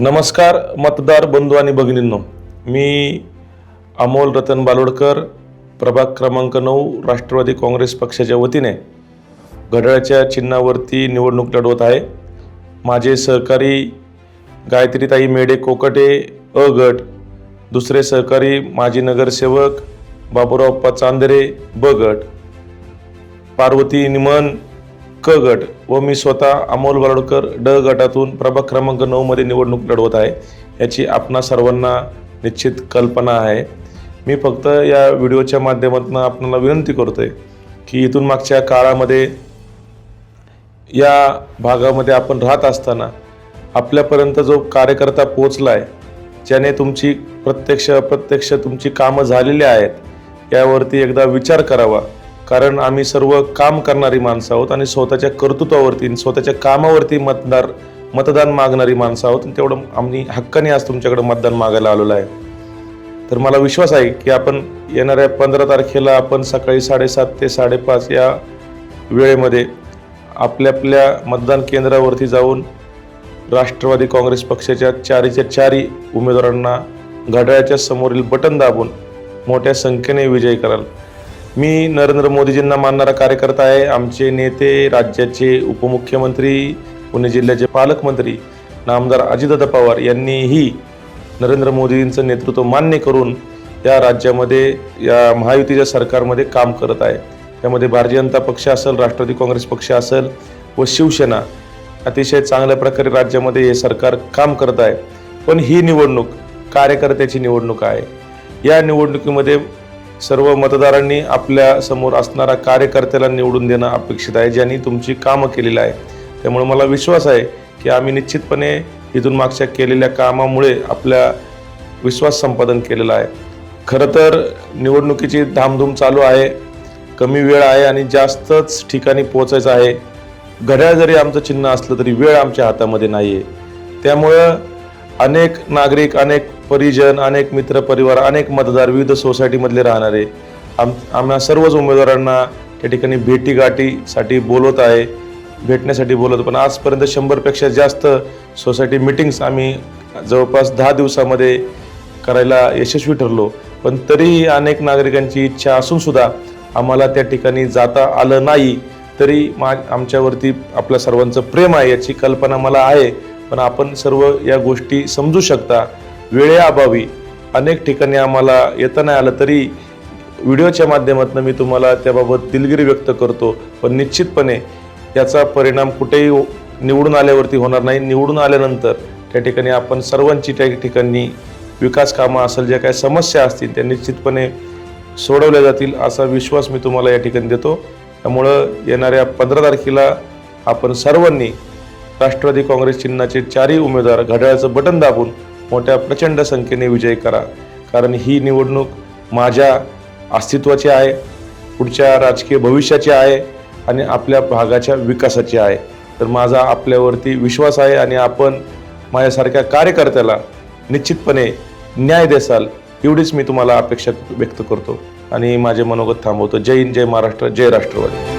नमस्कार मतदार बंधू आणि भगिनींनो. मी अमोल रतन बालोडकर प्रभाग क्रमांक नऊ राष्ट्रवादी काँग्रेस पक्षाच्या वतीने घड्याळाच्या चिन्हावरती निवडणूक लढवत आहे. माझे सहकारी गायत्रीताई मेडे कोकटे अ गट. दुसरे सहकारी माजी नगरसेवक बाबूराव चांदरे ब गट. पार्वती निमन क गट व मी स्वतः अमोल बराडकर ड गटातून प्रभाग क्रमांक नऊमध्ये निवडणूक लढवत आहे. याची आपणा सर्वांना निश्चित कल्पना आहे. मी फक्त या व्हिडिओच्या माध्यमातून आपणाला विनंती करतो आहे की इथून मागच्या काळामध्ये या भागामध्ये आपण राहत असताना आपल्यापर्यंत जो कार्यकर्ता पोचला आहे ज्याने तुमची प्रत्यक्ष अप्रत्यक्ष तुमची कामं झालेली आहेत यावरती एकदा विचार करावा. कारण आम्ही सर्व काम करणारी माणसं आहोत आणि स्वतःच्या कर्तृत्वावरती स्वतःच्या कामावरती मतदार मतदान मागणारी माणसं आहोत. आणि तेवढं आम्ही हक्काने आज तुमच्याकडे मतदान मागायला आलेलो आहे. तर मला विश्वास आहे की आपण येणाऱ्या पंधरा तारखेला आपण सकाळी साडेसात ते साडेपाच या वेळेमध्ये आपल्या आपल्या मतदान केंद्रावरती जाऊन राष्ट्रवादी काँग्रेस पक्षाच्या चारीच्या चारी उमेदवारांना घड्याळाच्या समोरील बटन दाबून मोठ्या संख्येने विजयी कराल. मी नरेंद्र मोदीजींना मानणारा कार्यकर्ता आहे. आमचे नेते राज्याचे उपमुख्यमंत्री पुणे जिल्ह्याचे पालकमंत्री नामदार अजितदादा पवार यांनीही नरेंद्र मोदींचं नेतृत्व मान्य करून या राज्यामध्ये या महायुतीच्या सरकारमध्ये काम करत आहे. त्यामध्ये भारतीय जनता पक्ष असेल राष्ट्रवादी काँग्रेस पक्ष असेल व शिवसेना अतिशय चांगल्या प्रकारे राज्यामध्ये हे सरकार काम करत आहे. पण ही निवडणूक कार्यकर्त्याची निवडणूक आहे. या निवडणुकीमध्ये सर्व मतदारांनी आपल्यासमोर असणारा कार्यकर्त्याला निवडून देणं अपेक्षित आहे ज्यांनी तुमची कामं केलेली आहे त्यामुळे मला विश्वास आहे की आम्ही निश्चितपणे इथून मागच्या केलेल्या कामामुळे आपल्या विश्वास संपादन केलेला आहे. खरं तर निवडणुकीची धामधूम चालू आहे कमी वेळ आहे आणि जास्तच ठिकाणी पोचायचं आहे. घड्याळ जरी आमचं चिन्ह असलं तरी वेळ आमच्या हातामध्ये नाही आहे त्यामुळं अनेक नागरिक अनेक परिजन अनेक मित्र परिवार अनेक मतदार विविध सोसायटीमधले राहणारे. आम आम्हा सर्वच उमेदवारांना त्या ठिकाणी भेटीगाठीसाठी बोलवत आहे भेटण्यासाठी बोलवतो. पण आजपर्यंत शंभरपेक्षा जास्त सोसायटी मिटिंग्स आम्ही जवळपास दहा दिवसामध्ये करायला यशस्वी ठरलो. पण तरीही अनेक नागरिकांची इच्छा असूनसुद्धा आम्हाला त्या ठिकाणी जाता आलं नाही. तरी मा आमच्यावरती आपल्या सर्वांचं प्रेम आहे याची कल्पना मला आहे. पण आपण सर्व या गोष्टी समजू शकता. वेळेअभावी अनेक ठिकाणी आम्हाला येता नाही आलं तरी व्हिडिओच्या माध्यमातून मी तुम्हाला त्याबाबत दिलगिरी व्यक्त करतो. पण निश्चितपणे याचा परिणाम कुठेही हो- निवडून आल्यावरती होणार नाही. निवडून आल्यानंतर त्या ठिकाणी आपण सर्वांची त्या ठिकाणी विकास कामं असेल ज्या काही समस्या असतील त्या निश्चितपणे सोडवल्या जातील असा विश्वास मी तुम्हाला या ठिकाणी देतो. त्यामुळं येणाऱ्या पंधरा तारखेला आपण सर्वांनी राष्ट्रवादी काँग्रेस चिन्हाचे चारही उमेदवार घड्याळाचं बटन दाबून मोठ्या प्रचंड संख्येने विजय करा. कारण ही निवडणूक माझ्या अस्तित्वाची आहे पुढच्या राजकीय भविष्याची आहे आणि आपल्या भागाच्या विकासाची आहे. तर माझा आपल्यावरती विश्वास आहे आणि आपण माझ्यासारख्या कार्यकर्त्याला निश्चितपणे न्याय देसाल एवढीच मी तुम्हाला अपेक्षा व्यक्त करतो. आणि माझे मनोगत थांबवतो. जय हिंद जय महाराष्ट्र जय राष्ट्रवादी.